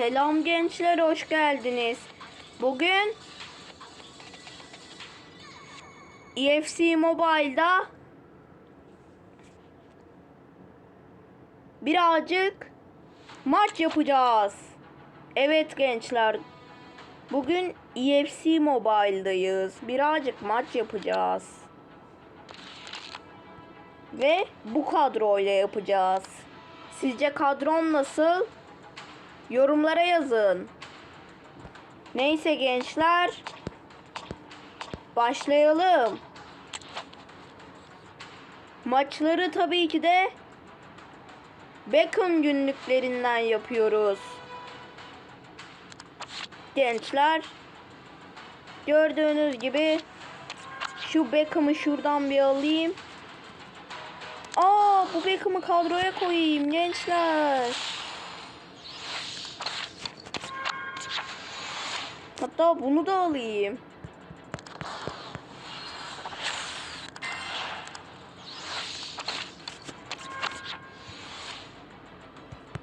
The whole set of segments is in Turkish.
Selam gençler hoş geldiniz. Bugün EFC Mobile'da birazcık maç yapacağız. Evet gençler. Bugün EFC Mobile'dayız. Birazcık maç yapacağız. Ve bu kadroyla yapacağız. Sizce kadrom nasıl? Yorumlara yazın. Neyse gençler. Başlayalım. Maçları tabii ki de Beckham günlüklerinden yapıyoruz. Gençler gördüğünüz gibi şu Beckham'ı şuradan bir alayım. Aa bu Beckham'ı kadroya koyayım gençler. Hatta bunu da alayım.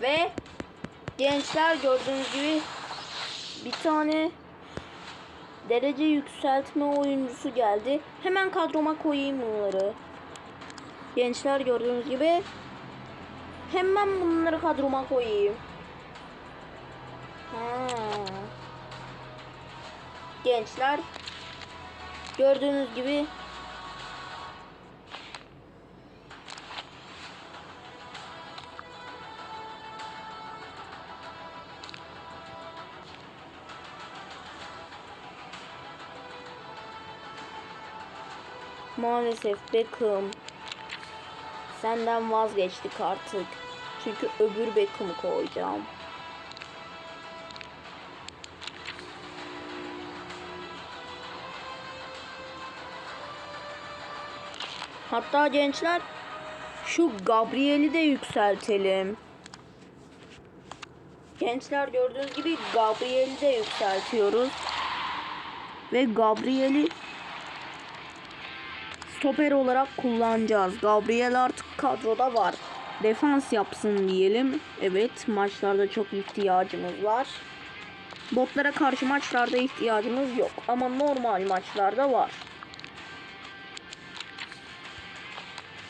Ve gençler gördüğünüz gibi bir tane derece yükseltme oyuncusu geldi. Hemen kadroma koyayım bunları. Gençler gördüğünüz gibi hemen bunları kadroma koyayım. Ha. Gençler gördüğünüz gibi Maalesef Beckham senden vazgeçtik artık. Çünkü öbür Beckham'ı koyacağım. Hatta gençler şu Gabriel'i de yükseltelim. Gençler gördüğünüz gibi Gabriel'i de yükseltiyoruz. Ve Gabriel'i stoper olarak kullanacağız. Gabriel artık kadroda var. Defans yapsın diyelim. Evet maçlarda çok ihtiyacımız var. Botlara karşı maçlarda ihtiyacımız yok. Ama normal maçlarda var.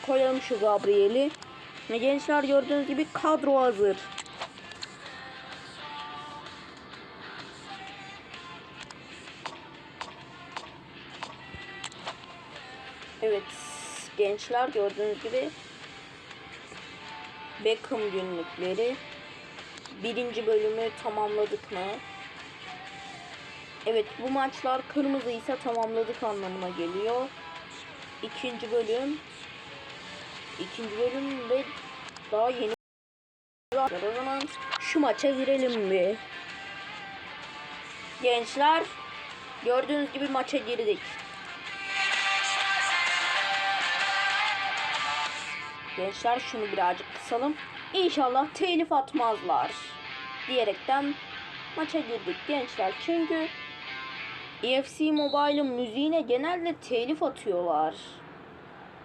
Koyalım şu Gabriel'i. Ve gençler gördüğünüz gibi kadro hazır. Evet gençler gördüğünüz gibi Beckham günlükleri birinci bölümü tamamladık mı? Evet bu maçlar kırmızı ise tamamladık anlamına geliyor. İkinci bölüm ikinci bölüm ve daha yeni o zaman şu maça girelim bir. Gençler gördüğünüz gibi maça girdik. Gençler şunu birazcık kısalım. İnşallah telif atmazlar. Diyerekten maça girdik gençler. Çünkü EFC Mobile'ın müziğine genelde telif atıyorlar.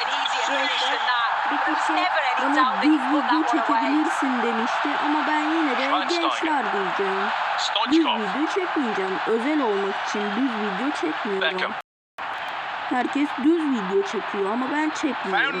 an easier finish than that. Bir kişi never any bana put video çekebilirsin demişti ama ben yine de gençler diyeceğim. Stoichkov. video çekmeyeceğim. Özel olmak için düz video çekmiyorum. Herkes düz video çekiyor ama ben çekmiyorum.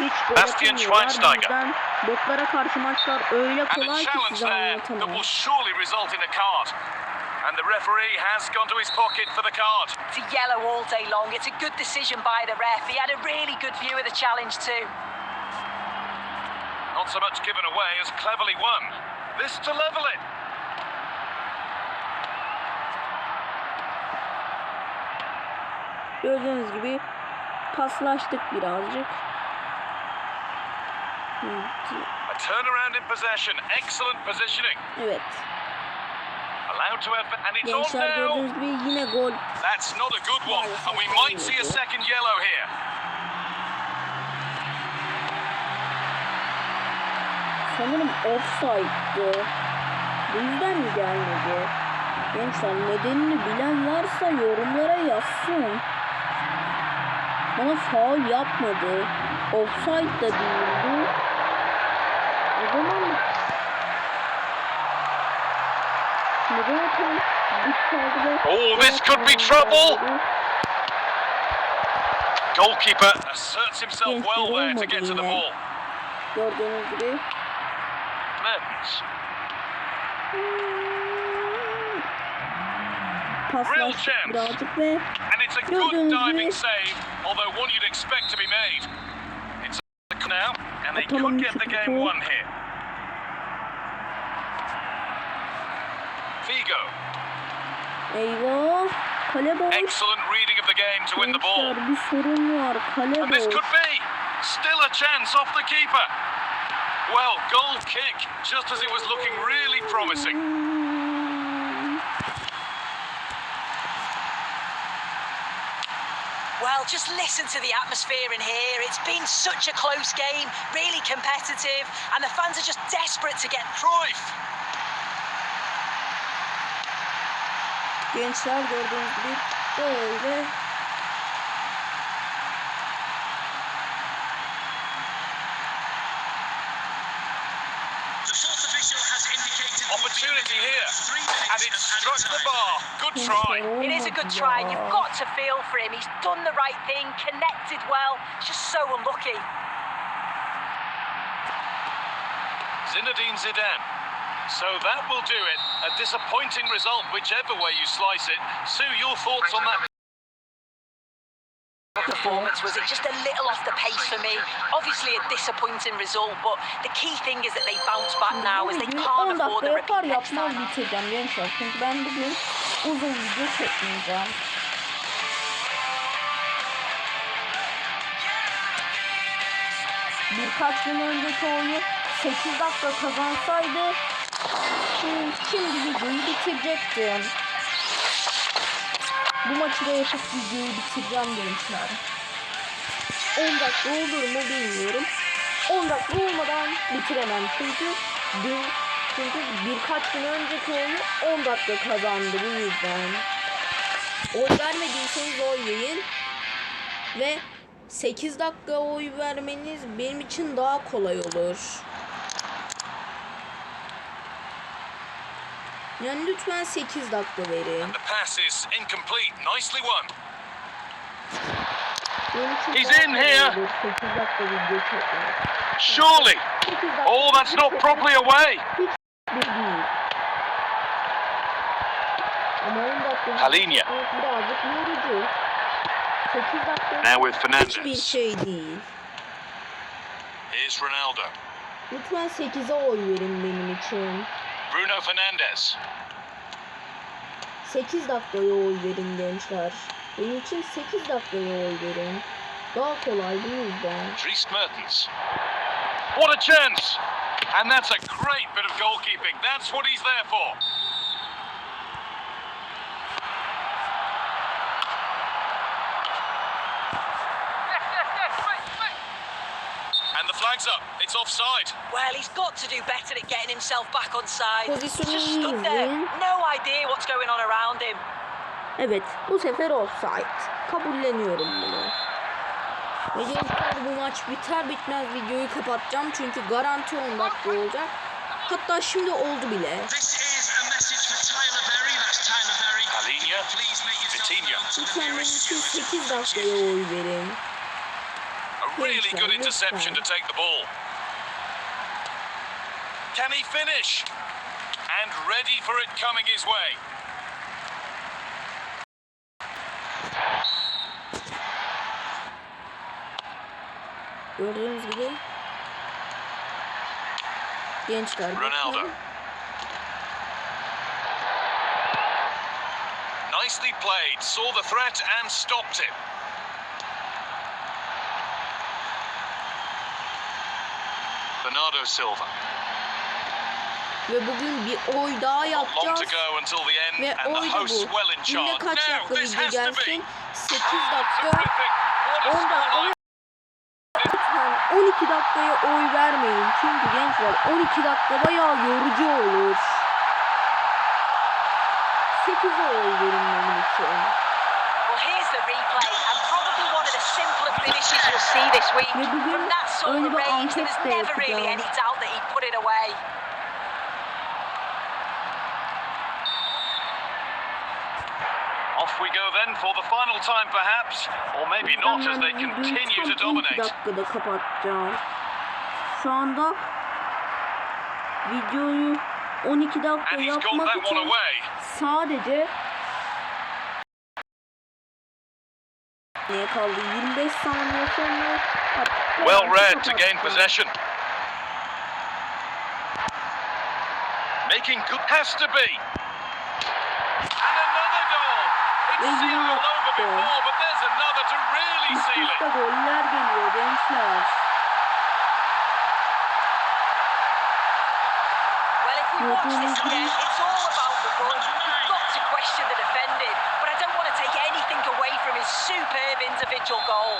Hiç Bastian Schweinsteiger. yüzden botlara karşı maçlar öyle And a kolay ki challenge size there that anlatamam. will surely result in a card. And the referee has gone to his pocket for the card. It's a yellow all day long. It's a good decision by the ref. He had a really good view of the challenge too. Not so much given away as cleverly won. This to level it. Gördüğünüz gibi paslaştık birazcık. A turnaround in possession. Excellent positioning. Evet. Allowed to have, and it's on now. yine gol. That's not a good one, and we might see a second yellow here. Sanırım offside'dı. Bu yüzden mi gelmedi? Gençler nedenini bilen varsa yorumlara yazsın. Bana faul yapmadı. Offside da değildi. O zaman neden atalım? Dik Oh, this could be trouble. Goalkeeper asserts himself well there to get to the ball. Gördüğünüz gibi Mertens. paslaştık chance. And it's a good diving save, although one you'd expect to be made. Now, and they could get the game won here. Figo. eyvah kale boş. Excellent reading of the game to win the ball. Bir sorun var kale And this could be still a chance off the keeper. Well, goal kick, just as it was looking really promising. Well, just listen to the atmosphere in here. It's been such a close game, really competitive, and the fans are just desperate to get Cruyff. Gençler gördüğünüz gibi böyle Opportunity here. And it struck the bar. Good try. It is a good try, and you've got to feel for him. He's done the right thing, connected well. It's just so unlucky. Zinedine Zidane. So that will do it. A disappointing result, whichever way you slice it. Sue, your thoughts on that? Performance was it just a little off the pace for me? Obviously a disappointing result, but the key thing is that they bounce back now as they can't afford yapar repeat next yapmaz time. bitireceğim gençler. Çünkü ben bugün uzun video çekmeyeceğim. Birkaç gün önceki oyunu 8 dakika kazansaydı şimdi, şimdi videoyu bitirecektim. Bu maçı da yapıp videoyu bitireceğim gençler. 10 dakika olur mu bilmiyorum. 10 dakika olmadan bitiremem çünkü dün çünkü birkaç gün önceki oyunu 10 dakika kazandı bu yüzden. Oy vermediyseniz oy ve 8 dakika oy vermeniz benim için daha kolay olur. Yani lütfen 8 dakika verin. The pass is incomplete. Nicely won. He's in here. Surely. Oh, that's not properly away. Halinha. Now with Fernandez. Hiçbir şey. Here's Ronaldo. Lütfen 8'e oy verin benim için. Bruno Fernandes. 8 dakikaya oy verin gençler. Benim için 8 dakikaya oy verin. Daha kolay bu yüzden. Dries Mertens. What a chance! And that's a great bit of goalkeeping. That's what he's there for. And the flag's up. It's offside. Well, he's got to do better at getting himself back on side. Just stood there, no idea what's going on around him. Evet bu sefer offside. Kabulleniyorum bunu. Ve gençler bu maç biter bitmez videoyu kapatacağım. Çünkü garanti 10 dakika olacak. Hatta şimdi oldu bile. Lütfen benim için 8 dakikaya oy verin. A really good interception to take the ball. Can he finish? And ready for it coming his way. Gördüğünüz gibi gençler. Ronaldo. Nicely played, saw the threat and stopped it. Bernardo Silva. Ve bugün bir oy daha yapacağız. Ve oy da bu. charge. kaç dakika video gelsin? 8 Ah, dakika, terrific. What a 10 dakika. Lütfen 12 dakikaya oy vermeyin. Çünkü gençler 12 dakika bayağı yorucu olur. 8'e oy verin benim için. Ve bugün öyle bir anket de we go then for the final time perhaps, or maybe not as they continue to videoyu tam 12 dominate. dakikada kapatacağım. Şu anda videoyu 12 dakika And he's got yapmak that one için away. sadece ne kaldı? 25 saniye sonra Well read to gain kapatacağım. possession. Making good has to be. And another goal. It's Ve seemed yine all over attı. before, but there's another to really Üst seal üste it. goller geliyor gençler. Well, if we watch this Gördüğünüz again, it's all about the run. You've got to question the defending, but I don't want to take anything away from his superb individual goal.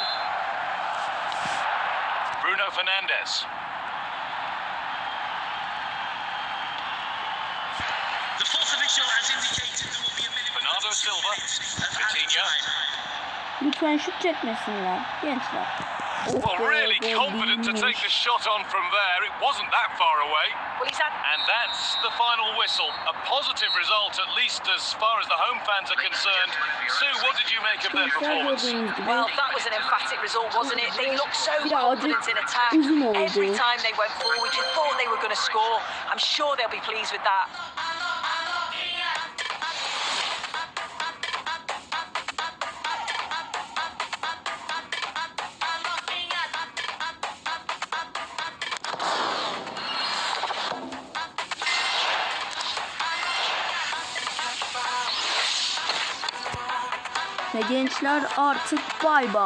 Bruno Fernandes. The fourth official has indicated there will be a minimum Bernardo of Silva. minutes of added Vitinha. time. Lütfen şut çekmesinler gençler. Oh Well, really confident to take the shot on from there. It wasn't that far away. Well, he's had And that's the final whistle. A positive result, at least as far as the home fans are concerned. Sue, what did you make of their performance? Well, that was an emphatic result, wasn't it? They looked so Birazcık confident in attack. Every time they went forward, you thought they were going to score. I'm sure they'll be pleased with that. Gençler artık bay bay.